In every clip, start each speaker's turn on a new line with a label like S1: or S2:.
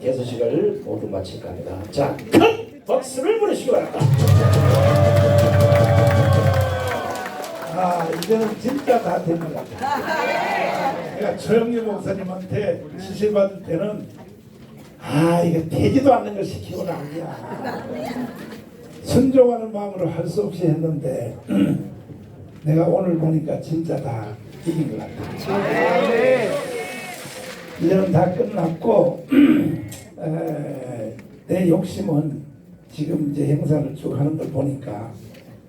S1: 개소식을 모두 마칠까 합니다. 자, 큰 박수를 보내시기 바랍니다.
S2: 아 이제는 진짜 다 된 것 같아요. 내가 조영기 목사님한테 지시받을 때는 아 이거 되지도 않는 걸 시키고는 아니야. 순종하는 마음으로 할 수 없이 했는데 내가 오늘 보니까 진짜 다 이긴 것 같아요. 이제는 다 끝났고 에, 내 욕심은 지금 이제 행사를 쭉 하는 걸 보니까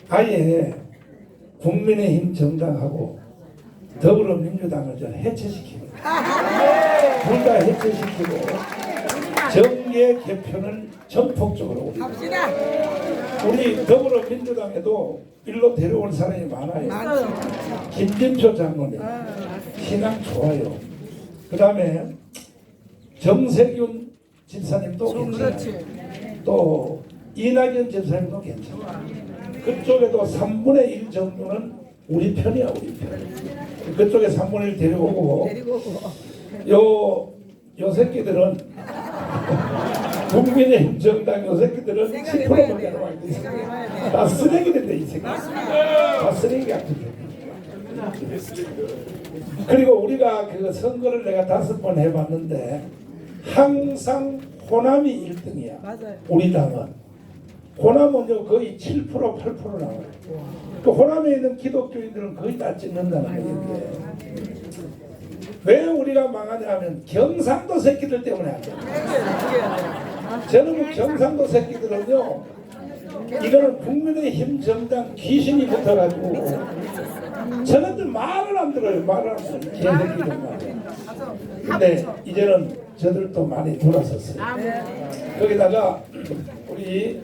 S2: 아예 국민의힘 정당하고 더불어민주당을 좀 해체시키고 둘 다 해체시키고 정계 개편을 전폭적으로 우리 우리 더불어민주당에도 일로 데려올 사람이 많아요. 김진표 장관님 신앙 좋아요. 그 다음에 정세균 집사님도 괜찮아요. 또 이낙연 집사님도 괜찮아요. 그쪽에도 3분의 1 정도는 우리 편이야 우리 편. 그쪽에 3분의 1 데려오고 요, 요 새끼들은 국민의힘 정당 요 새끼들은 10%만 데려와 다 쓰레기들인데 이 새끼. 다 쓰레기 같은 새끼. 그리고 우리가 그 선거를 내가 다섯 번 해봤는데 항상 호남이 1등이야
S3: 맞아요.
S2: 우리 당은. 호남은 거의 7% 8% 나와요. 그 호남에 있는 기독교인들은 거의 다 찍는다는 얘기인데. 왜 우리가 망하냐면 경상도 새끼들 때문에 안 돼요. 저는 그 경상도 새끼들은요 이거는 국민의힘 정당 귀신이 붙어가지고 저는들 말을 안 들어요. 말을 안 들어요. 개새끼들 말 근데 이제는 저들도 많이 돌아섰어요 거기다가 우리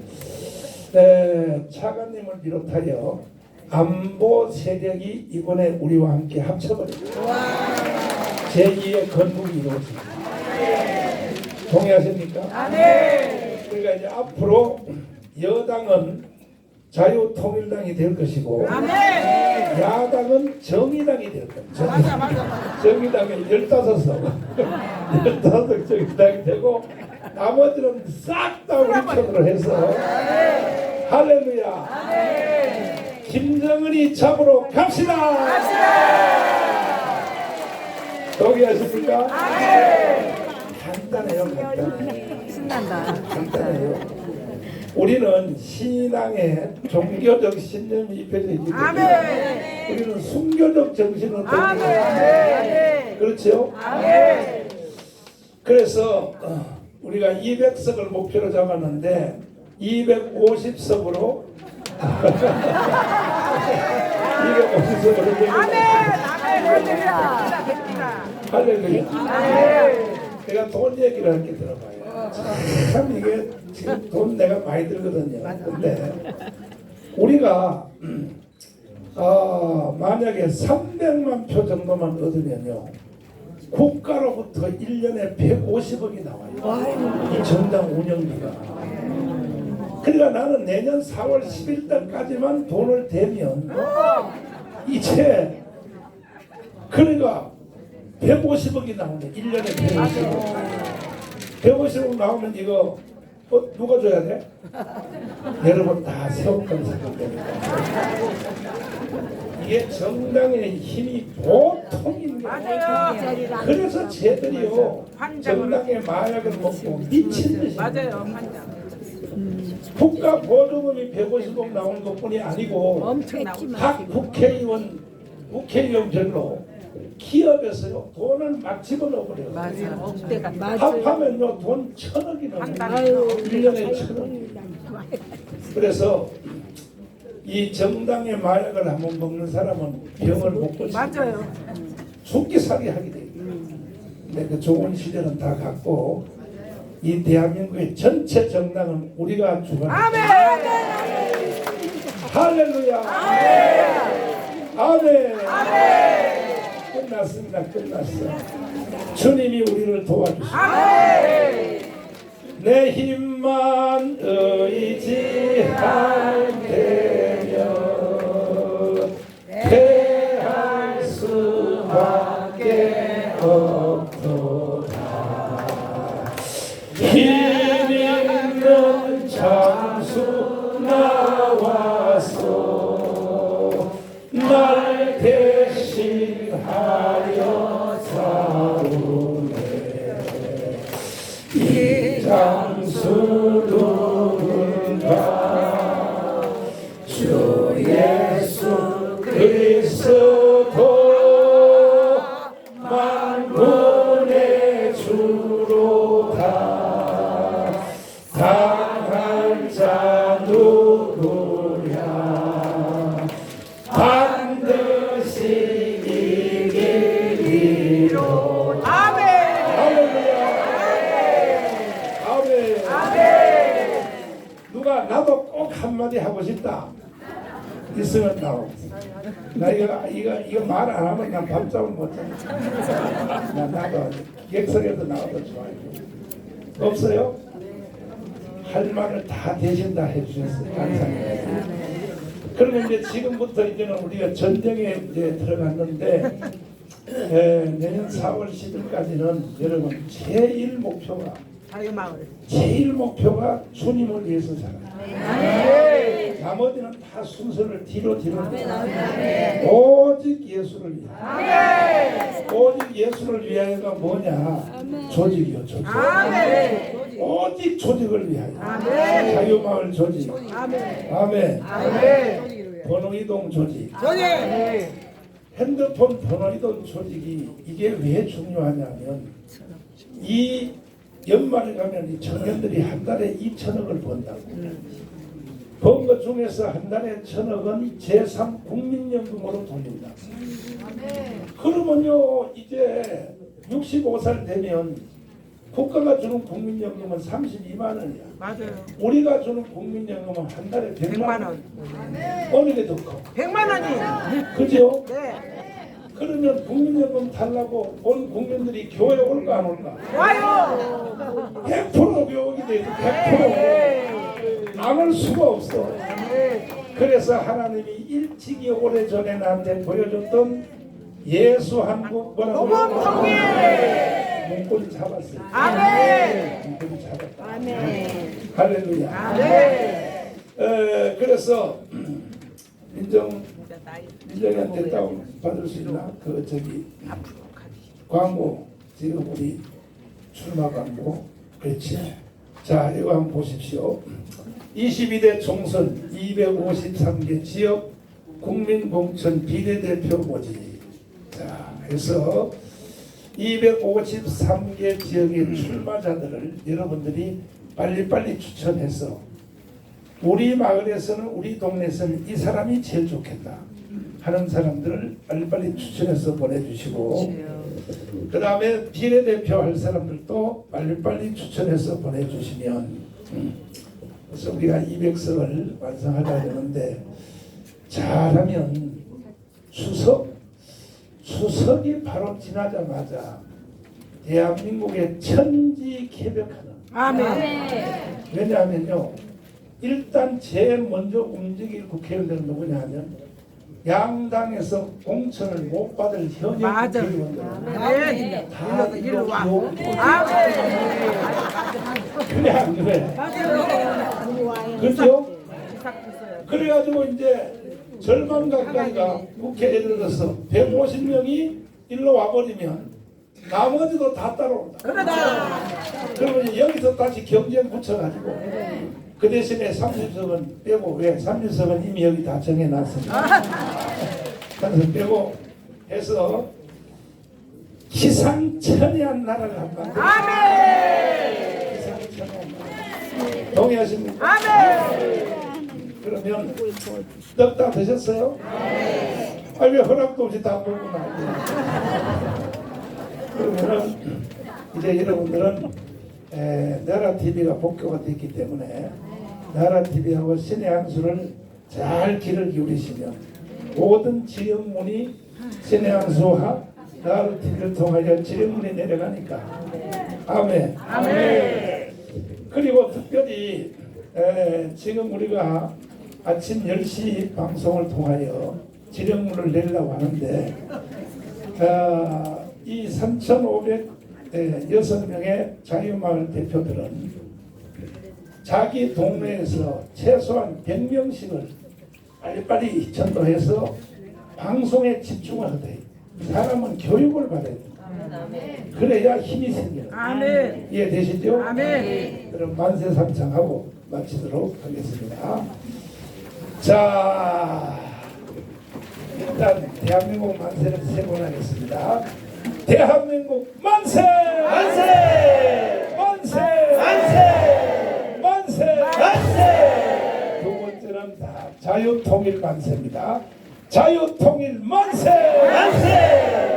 S2: 에, 차관님을 비롯하여 안보 세력이 이번에 우리와 함께 합쳐버립니다. 제2의 건국이 이루어집니다. 동의하십니까? 그러니까 이제 앞으로 여당은 자유통일당이 될 것이고 야당은 정의당이 될 겁니다. 정의당에 15석. 15석 정의당이 되고 나머지는 싹 다 우리 편으로 해서 할렐루야. 김정은이 잡으러 갑시다. 동의하십니까? 간단해요 간단해.
S3: 신난다.
S2: 간단해요 우리는 신앙에 종교적 신념이 입혀져 있기 때문에 우리는 순교적 정신을 있습니다. 그렇죠? 그래서 어, 우리가 200석을 목표로 잡았는데 250석으로 250석으로 할렐루야. 내가 돈 얘기를 할게 들어봐요. 참 이게 지금 돈 내가 많이 들거든요. 근데 우리가 어, 만약에 300만 표 정도만 얻으면요. 국가로부터 1년에 150억이 나와요. 이 정당 운영비가. 그러니까 나는 내년 4월 10일 달까지만 돈을 대면 이제 그러니까 150억이 나오네. 1년에 150억. 150억 나오면 이거 어, 누가 줘야 돼? 여러분 다 세웠던 사건입니다. 이게 정당의 힘이 거예요. 그래서 쟤들이요 정당의 마약을 먹고 미친 듯이
S3: 맞아요. 환장.
S2: 국가 보조금이 150억 나오는 것뿐이 아니고. 각 국회의원 국회의원별로 기업에서요 돈을 막 집어넣어버려요.
S3: 맞아요. 억대가.
S2: 합하면요 돈 천억이 넘어요. 1년에 천억. 그래서 이 정당의 마약을 한번 먹는 사람은 병을 못 고치.
S3: 맞아요.
S2: 죽기 살기 하게 돼요. 근데 그 좋은 시절은 다 갔고 이 대한민국의 전체 정당은 우리가 주관. 아멘. 할렐루야. 아멘. 끝났습니다. 끝났어. 주님이 우리를 도와주시오. 내 힘만 의지할 때 나도 꼭 한마디 하고 싶다 있으면 나오 나 이거 이거 이거 말 안 하면 난 밤잠을 못 자. 나 나도 객석에도 나와도 좋아요. 없어요? 할 말을 다 대신 다 해주셨어요. 감사합니다. 그러면 이제 지금부터 이제는 우리가 전쟁에 이제 들어갔는데 에, 내년 4월 10일까지는 여러분 제일 목표가
S3: 자유 마을.
S2: 제일 목표가 주님을 위해서 살아. 나머지는 다 순서를 뒤로 뒤로. 오직 예수를 위해. 오직 예수를 위하여가 뭐냐? 조직이요, 조직. 오직 조직을 위하여. 자유마을 조직.
S3: 아멘.
S2: 아멘. 번호이동 조직. 핸드폰 번호이동 조직이 이게 왜 중요하냐면 이 연말에 가면 이 청년들이 한 달에 2천억을 번다고. 번것 중에서 한 달에 천억은 제3 국민연금으로 돌린다. 그러면요 이제 65살 되면 국가가 주는 국민연금은 32만 원이야.
S3: 맞아요.
S2: 우리가 주는 국민연금은 한 달에 100만,
S3: 100만
S2: 원.
S3: 원.
S2: 어느 게 더 커?
S3: 100만 원이.
S2: 그죠?
S3: 네.
S2: 그러면 국민연금 달라고 온 국민들이 교회 올까 안 올까?
S3: 와요.
S2: 100% 교육이 돼. 100%. 안올 수가 없어. 그래서 하나님이 일찍이 오래전에 나한테 보여줬던 예수 한국 뭐라고. 문고리 잡았어요.
S3: 아멘.
S2: 문고리 잡았다.
S3: 아멘.
S2: 할렐루야.
S3: 아멘.
S2: 에, 그래서
S3: 나이
S2: 민정이한테 다운 받을 수 있나? 그 저기. 광고 지금 우리 출마 광고 그렇지 자 이거 한번 보십시오 22대 총선 253개 지역 국민공천 비례대표 모집. 자 해서 253개 지역의 출마자들을 여러분들이 빨리빨리 추천해서 우리 마을에서는 우리 동네에서는 이 사람이 제일 좋겠다 하는 사람들을 빨리빨리 추천해서 보내주시고 그 다음에 비례대표 할 사람들도 빨리빨리 추천해서 보내주시면 음, 그래서 우리가 200석을 완성하려고 하는데 잘하면 추석 추석이 바로 지나자마자 대한민국의 천지 개벽하는
S3: 아멘.
S2: 왜냐하면요 일단 제일 먼저 움직일 국회의원들은 누구냐 하면 양당에서 공천을 못 받을 현역
S3: 맞아.
S2: 국회의원들
S3: 네.
S2: 다
S3: 일로 일로 와. 아멘.
S2: 그래 안 그래? 그렇죠? 그래가지고 이제 절반 가까이가 국회에 예를 들어서 150명이 일로 와버리면 나머지도 다 따라온다.
S3: 그렇죠.
S2: 그러면 여기서 다시 경쟁 붙여가지고 그 대신에 30석은 빼고 왜 30석은 이미 여기 다 정해놨으니까 30석 빼고 해서 기상천외한 나라를 한번
S3: 아멘.
S2: 동의하십니까?
S3: 아멘.
S2: 그러면 떡다 드셨어요? 아왜 허락도 없이 다 먹고 나요? 그러면은 이제 여러분들은 에, 나라 TV가 복교가 됐기 때문에 나라 TV하고 신의 한수를 잘 귀를 기울이시면 모든 지역문이 신의 한수와 나라 TV를 통하여 지역문이 내려가니까 아멘. 아멘. 그리고 특별히 에, 지금 우리가 아침 10시 방송을 통하여 지령문을 내려고 하는데 어, 이 3,500
S1: 예, 여섯 명의 자유마을 대표들은 자기 동네에서 최소한 100명씩을 빨리빨리 전도해서 방송에 집중을 하되 사람은 교육을 받아야 됩니다. 그래야 힘이 생겨요.
S2: 아멘.
S1: 이해되시죠?
S2: 아멘.
S1: 그럼 만세 삼창하고 마치도록 하겠습니다. 자, 일단 대한민국 만세를 세 번 하겠습니다. 대한민국 만세! 만세! 만세! 만세! 만세! 만세! 두 번째는 다 자유통일 만세입니다. 자유통일 만세! 만세!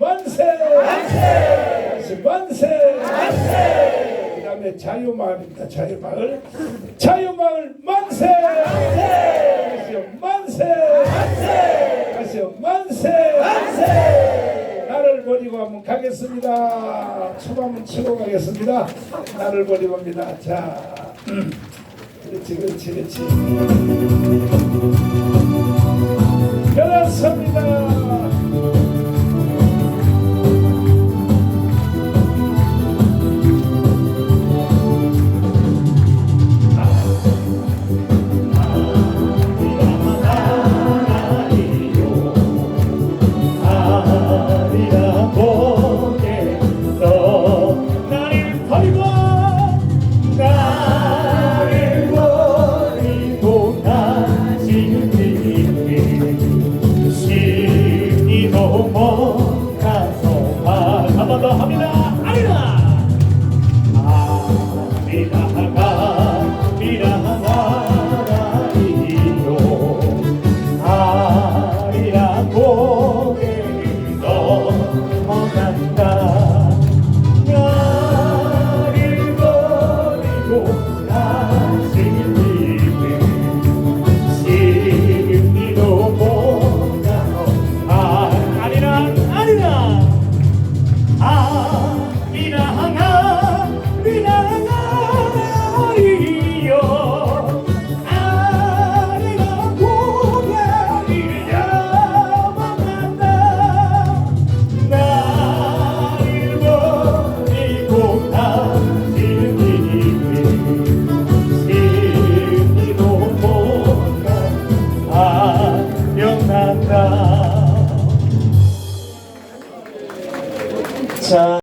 S1: 만세! 만세! 만세! 만세! 그 다음에 자유마을입니다. 자유마을. 자유마을 만세! 만세! 만세! 만세! 다시요. 만세! 만세! 나를 버리고 한번 가겠습니다. 춤 한번 추고 가겠습니다. 나를 버리고 합니다. 자, 음. 그렇지, 그렇지, 그렇지.